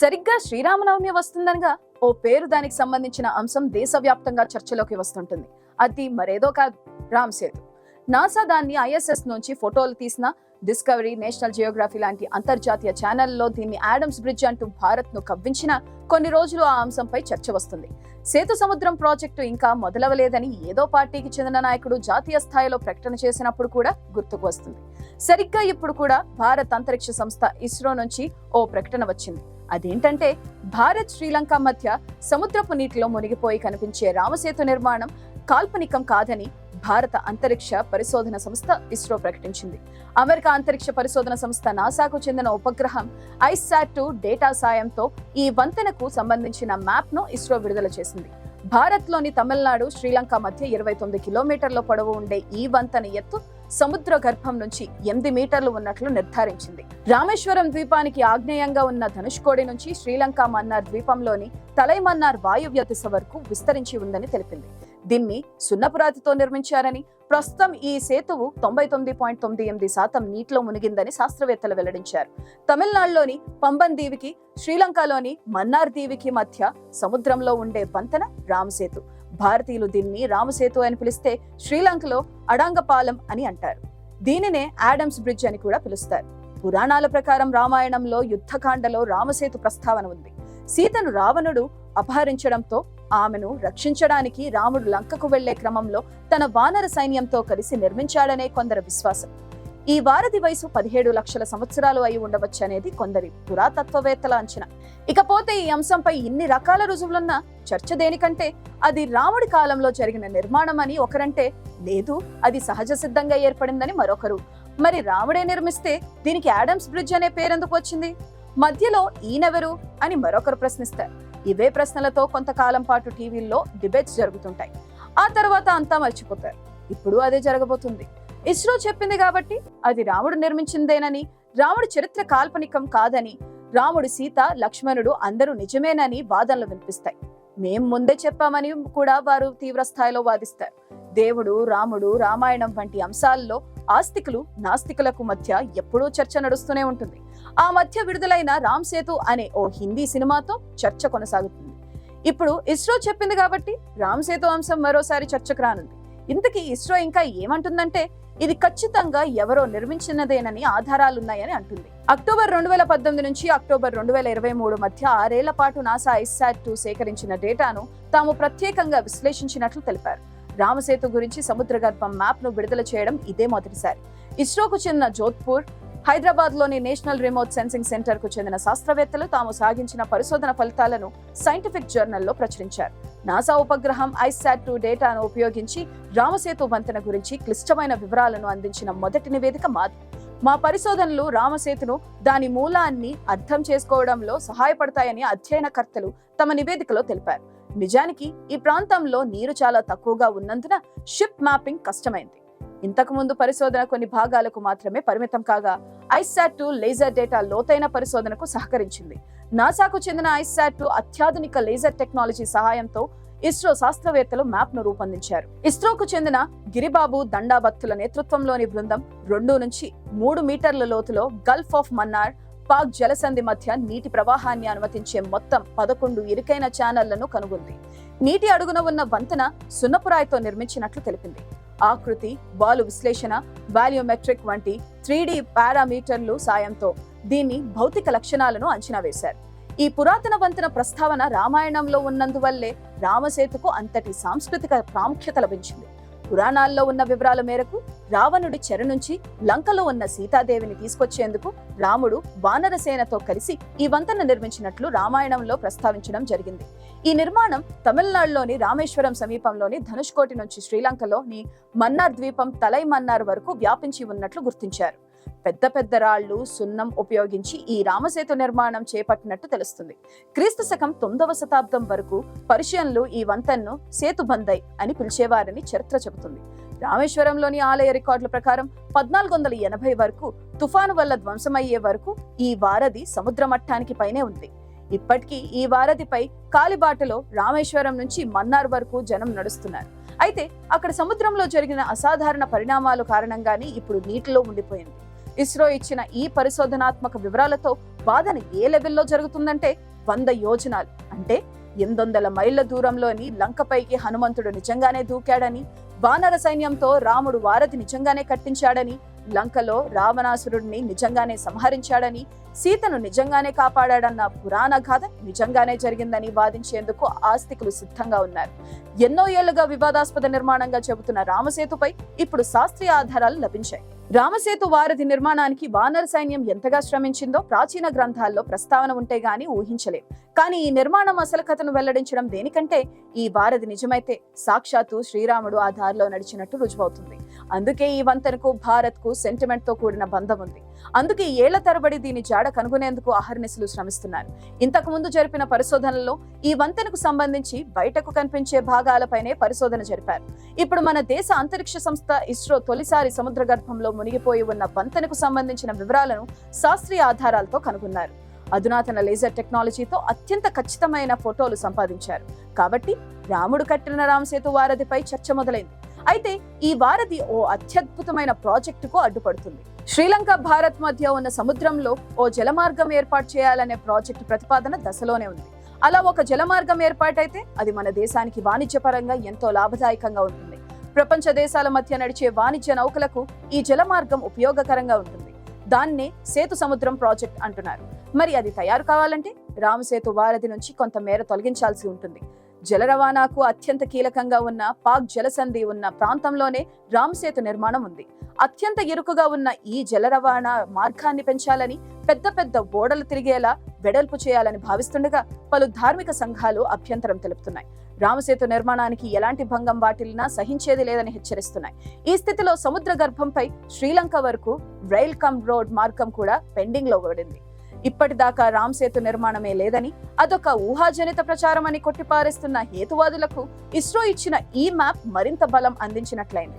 సరిగ్గా శ్రీరామనవమి వస్తుందనగా ఓ పేరు దానికి సంబంధించిన అంశం దేశవ్యాప్తంగా చర్చలోకి వస్తుంటుంది. అది మరేదో కాదు. రామ్ సేతు. నాసా దాన్ని ఐఎస్ఎస్ నుంచి ఫోటోలు తీసిన డిస్కవరీ నేషనల్ జియోగ్రఫీ లాంటి అంతర్జాతీయ ఛానల్లో దీన్ని ఆడమ్స్ బ్రిడ్జ్ అంటూ భారత్ను కవ్వించిన కొన్ని రోజులు ఆ అంశంపై చర్చ వస్తుంది. సేతు సముద్రం ప్రాజెక్టు ఇంకా మొదలవలేదని ఏదో పార్టీకి చెందిన నాయకుడు జాతీయ స్థాయిలో ప్రకటన చేసినప్పుడు కూడా గుర్తుకు వస్తుంది. సరిగ్గా ఇప్పుడు కూడా భారత్ అంతరిక్ష సంస్థ ఇస్రో నుంచి ఓ ప్రకటన వచ్చింది. అదేంటంటే భారత్ శ్రీలంక మధ్య సముద్రపు నీటిలో మునిగిపోయి కనిపించే రామసేతు నిర్మాణం కాల్పనికం కాదని భారత అంతరిక్ష పరిశోధన సంస్థ ఇస్రో ప్రకటించింది. అమెరికా అంతరిక్ష పరిశోధన సంస్థ నాసాకు చెందిన ఉపగ్రహం ఐసాట్ టూ డేటా సాయంతో ఈ వంతెనకు సంబంధించిన మ్యాప్ను ఇస్రో విడుదల చేసింది. భారత్లోని తమిళనాడు శ్రీలంక మధ్య ఇరవై తొమ్మిది కిలోమీటర్ల పొడవు ఉండే ఈ వంతెన ఎత్తు సముద్ర గర్భం నుంచి ఎనిమిది మీటర్లు ఉన్నట్లు నిర్ధారించింది. రామేశ్వరం ద్వీపానికి ఆగ్నేయంగా ఉన్న ధనుష్కోడి నుంచి శ్రీలంక మన్నార్ ద్వీపంలోని తలైమన్నార్ వాయువ్య దిశ వరకు విస్తరించి ఉందని తెలిపింది. దీన్ని సున్నపురాతితో నిర్మించారని. ప్రస్తుతం ఈ సేతువు తొంభై తొమ్మిది పాయింట్ తొమ్మిది ఎనిమిది శాతం నీటిలో మునిగిందని శాస్త్రవేత్తలు వెల్లడించారు. తమిళనాడులోని పంబన్ దీవికి శ్రీలంకలోని మన్నార్ దీవికి మధ్య సముద్రంలో ఉండే పంతన రామసేతు. భారతీయులు దీన్ని రామసేతు అని పిలిస్తే శ్రీలంకలో అడాంగపాలెం అని అంటారు. దీనినే ఆడమ్స్ బ్రిడ్జ్ అని కూడా పిలుస్తారు. పురాణాల ప్రకారం రామాయణంలో యుద్ధకాండలో రామసేతు ప్రస్తావన ఉంది. సీతను రావణుడు అపహరించడంతో ఆమెను రక్షించడానికి రాముడు లంకకు వెళ్ళే క్రమంలో తన వానర సైన్యంతో కలిసి నిర్మించాడనే కొందరి విశ్వాసం. ఈ వారధి వయసు పదిహేడు లక్షల సంవత్సరాలు అయి ఉండవచ్చనేది కొందరి పురాతత్వవేత్తల అంచనా. ఇకపోతే ఈ అంశంపై ఇన్ని రకాల రుజువులున్న చర్చ దేనికంటే అది రాముడి కాలంలో జరిగిన నిర్మాణం అని ఒకరంటే లేదు అది సహజ సిద్ధంగా ఏర్పడిందని మరొకరు. మరి రాముడే నిర్మిస్తే దీనికి ఆడమ్స్ బ్రిడ్జ్ అనే పేరెందుకు వచ్చింది? మధ్యలో ఈయనెవరు అని మరొకరు ప్రశ్నిస్తారు. ఇవే ప్రశ్నలతో కొంతకాలం పాటు టీవీల్లో డిబేట్స్ జరుగుతుంటాయి. ఆ తర్వాత అంతా మర్చిపోతారు. ఇప్పుడు అదే జరగబోతుంది. ఇస్రో చెప్పింది కాబట్టి అది రాముడు నిర్మించిందేనని రాముడి చరిత్ర కాల్పనికం కాదని రాముడు సీత లక్ష్మణుడు అందరూ నిజమేనని వాదనలు వినిపిస్తాయి. మేం ముందే చెప్పామని కూడా వారు తీవ్ర స్థాయిలో వాదిస్తారు. దేవుడు రాముడు రామాయణం వంటి అంశాల్లో ఆస్తికులు నాస్తికులకు మధ్య ఎప్పుడూ చర్చ నడుస్తూనే ఉంటుంది. ఆ మధ్య విడుదలైన రామ్ సేతు అనే ఓ హిందీ సినిమాతో చర్చ కొనసాగుతుంది. ఇప్పుడు ఇస్రో చెప్పింది కాబట్టి రామ్ సేతు అంశం మరోసారి చర్చకు రానుంది. ఇంతకీ ఇస్రో ఇంకా ఏమంటుందంటే ఇది ఖచ్చితంగా ఎవరో నిర్మించినదేనని ఆధారాలున్నాయని అంటుంది. అక్టోబర్ రెండు వేల పద్దెనిమిది నుంచి అక్టోబర్ రెండు వేల ఇరవై మూడు మధ్య ఆరేళ్ళ పాటు నాసా ఐసాట్ టూ సేకరించిన డేటాను తాము ప్రత్యేకంగా విశ్లేషించినట్లు తెలిపారు. రామసేతు గురించి సముద్రగర్భం మ్యాప్ను మ్యాప్ను విడుదల చేయడం ఇదే మొదటిసారి. ఇస్రోకు చెందిన జోధ్పూర్ హైదరాబాద్లోని నేషనల్ రిమోట్ సెన్సింగ్ సెంటర్కు చెందిన శాస్త్రవేత్తలు తాము సాగించిన పరిశోధన ఫలితాలను సైంటిఫిక్ జర్నల్లో ప్రచురించారు. నాసా ఉపగ్రహం ఐసాట్ టూ డేటాను ఉపయోగించి రామసేతు వంతెన గురించి క్లిష్టమైన వివరాలను అందించిన మొదటి నివేదిక మాది. మా పరిశోధనలు రామసేతును దాని మూలాన్ని అర్థం చేసుకోవడంలో సహాయపడతాయని అధ్యయనకర్తలు తమ నివేదికలో తెలిపారు. నిజానికి ఈ ప్రాంతంలో నీరు చాలా తక్కువగా ఉన్నందున షిప్ మ్యాపింగ్ కష్టమైంది. ఇంతకుముందు పరిశోధన కొన్ని భాగాలకు మాత్రమే పరిమితం కాగా ఐసాట్ టూ లేజర్ డేటా లోతైన పరిశోధనకు సహకరించింది. నాసాకు చెందిన ఐసాట్ టూ అత్యాధునిక లేజర్ టెక్నాలజీ సహాయంతో ఇస్రో శాస్త్రవేత్తలు మ్యాప్ను రూపొందించారు. ఇస్రోకు చెందిన గిరిబాబు దండాబత్తుల నేతృత్వంలోని బృందం రెండు నుంచి మూడు మీటర్ల లోతులో గల్ఫ్ ఆఫ్ మన్నార్ పాక్ జలసంధి మధ్య నీటి ప్రవాహాన్ని అనుమతించే మొత్తం పదకొండు ఇరుకైన ఛానళ్ళను కనుగొంది. నీటి అడుగున ఉన్న వంతెన సున్నపురాయితో నిర్మించినట్లు తెలిపింది. ఆకృతి బాలు విశ్లేషణ వాల్యూమెట్రిక్ వంటి త్రీ డి పారామీటర్లు సాయంతో దీని భౌతిక లక్షణాలను అంచనా వేశారు. ఈ పురాతన వంతెన ప్రస్తావన రామాయణంలో ఉన్నందువల్లే రామసేతుకు అంతటి సాంస్కృతిక ప్రాముఖ్యత లభించింది. పురాణాల్లో ఉన్న వివరాల మేరకు రావణుడి చెర నుంచి లంకలో ఉన్న సీతాదేవిని తీసుకొచ్చేందుకు రాముడు వానరసేనతో కలిసి ఈ వంతెన నిర్మించినట్లు రామాయణంలో ప్రస్తావించడం జరిగింది. ఈ నిర్మాణం తమిళనాడులోని రామేశ్వరం సమీపంలోని ధనుష్కోటి నుంచి శ్రీలంకలోని మన్నార్ ద్వీపం తలై మన్నార్ వరకు వ్యాపించి ఉన్నట్లు గుర్తించారు. పెద్ద పెద్ద రాళ్ళు సున్నం ఉపయోగించి ఈ రామసేతు నిర్మాణం చేపట్టినట్టు తెలుస్తుంది. క్రీస్తు శకం తొమ్మిదవ శతాబ్దం వరకు పర్షియన్లు ఈ వంతెన్ను సేతుబందై అని పిలిచేవారని చరిత్ర చెబుతుంది. రామేశ్వరంలోని ఆలయ రికార్డుల ప్రకారం పద్నాలుగు వందల ఎనభై వరకు తుఫాను వల్ల ధ్వంసమయ్యే వరకు ఈ వారధి సముద్ర మట్టానికి పైనే ఉంది. ఇప్పటికీ ఈ వారధిపై కాలిబాటలో రామేశ్వరం నుంచి మన్నార్ వరకు జనం నడుస్తున్నారు. అయితే అక్కడ సముద్రంలో జరిగిన అసాధారణ పరిణామాలు కారణంగానే ఇప్పుడు నీటిలో ఉండిపోయింది. ఇస్రో ఇచ్చిన ఈ పరిశోధనాత్మక వివరాలతో వాదన ఏ లెవెల్లో జరుగుతుందంటే వంద యోజనాలు. అంటే ఎనిమిదొందల మైళ్ళ దూరంలోని లంకపైకి హనుమంతుడు నిజంగానే దూకాడని వానర సైన్యంతో రాముడు వారధి నిజంగానే కట్టించాడని లంకలో రావణాసురుడిని నిజంగానే సంహరించాడని సీతను నిజంగానే కాపాడాడన్న పురాణ గాథ నిజంగానే జరిగిందని వాదించేందుకు ఆస్తికులు సిద్ధంగా ఉన్నారు. ఎన్నో ఏళ్ళుగా వివాదాస్పద నిర్మాణంగా చెబుతున్న రామసేతుపై ఇప్పుడు శాస్త్రీయ ఆధారాలు లభించాయి. రామసేతు వారధి నిర్మాణానికి వానర సైన్యం ఎంతగా శ్రమించిందో ప్రాచీన గ్రంథాల్లో ప్రస్తావన ఉంటే గాని ఊహించలేం. కానీ ఈ నిర్మాణం అసలు కథను వెల్లడించడం దేనికంటే ఈ వారధి నిజమైతే సాక్షాత్తు శ్రీరాముడు ఆ దారిలో నడిచినట్టు రుజువవుతుంది. అందుకే ఈ వంతెనకు భారత్కు సెంటిమెంట్తో కూడిన బంధం ఉంది. అందుకే ఏళ్ళ తరబడి దీని జాడ కనుగొనేందుకు అహర్నిశలు శ్రమిస్తున్నారు. ఇంతకు ముందు జరిపిన పరిశోధనల్లో ఈ వంతెనకు సంబంధించి బయటకు కనిపించే భాగాలపైనే పరిశోధన జరిపారు. ఇప్పుడు మన దేశ అంతరిక్ష సంస్థ ఇస్రో తొలిసారి సముద్ర గర్భంలో మునిగిపోయి ఉన్న వంతెనకు సంబంధించిన వివరాలను శాస్త్రీయ ఆధారాలతో కనుగొన్నారు. అధునాతన లేజర్ టెక్నాలజీతో అత్యంత ఖచ్చితమైన ఫోటోలు సంపాదించారు. కాబట్టి రాముడు కట్టిన రామసేతు వారధిపై చర్చ మొదలైంది. అయితే ఈ వారధి ఓ అత్యద్భుతమైన ప్రాజెక్టుకు అడ్డుపడుతుంది. శ్రీలంక భారత్ మధ్య ఉన్న సముద్రంలో ఓ జలమార్గం ఏర్పాటు చేయాలనే ప్రాజెక్టు ప్రతిపాదన దశలోనే ఉంది. అలా ఒక జలమార్గం ఏర్పాటైతే అది మన దేశానికి వాణిజ్యపరంగా ఎంతో లాభదాయకంగా ఉంటుంది. ప్రపంచ దేశాల మధ్య నడిచే వాణిజ్య నౌకలకు ఈ జలమార్గం ఉపయోగకరంగా ఉంటుంది. దాన్నే సేతు సముద్రం ప్రాజెక్ట్ అంటున్నారు. మరి అది తయారు కావాలంటే రామసేతు వారధి నుంచి కొంత మేర తొలగించాల్సి ఉంటుంది. జల రవాణాకు అత్యంత కీలకంగా ఉన్న పాక్ జలసంధి ఉన్న ప్రాంతంలోనే రామసేతు నిర్మాణం ఉంది. అత్యంత ఇరుకుగా ఉన్న ఈ జల రవాణా మార్గాన్ని పెంచాలని పెద్ద పెద్ద ఓడలు తిరిగేలా వెడల్పు చేయాలని భావిస్తుండగా పలు ధార్మిక సంఘాలు అభ్యంతరం తెలుపుతున్నాయి. రామసేతు నిర్మాణానికి ఎలాంటి భంగం వాటిల్లినా సహించేది లేదని హెచ్చరిస్తున్నాయి. ఈ స్థితిలో సముద్ర గర్భంపై శ్రీలంక వరకు రైల్ కమ్ రోడ్ మార్గం కూడా పెండింగ్లో పడింది. ఇప్పటిదాకా రామ్ సేతు నిర్మాణమే లేదని అదొక ఊహాజనిత ప్రచారం అని కొట్టిపారేస్తున్న హేతువాదులకు ఇస్రో ఇచ్చిన ఈ మ్యాప్ మరింత బలం అందించినట్లయింది.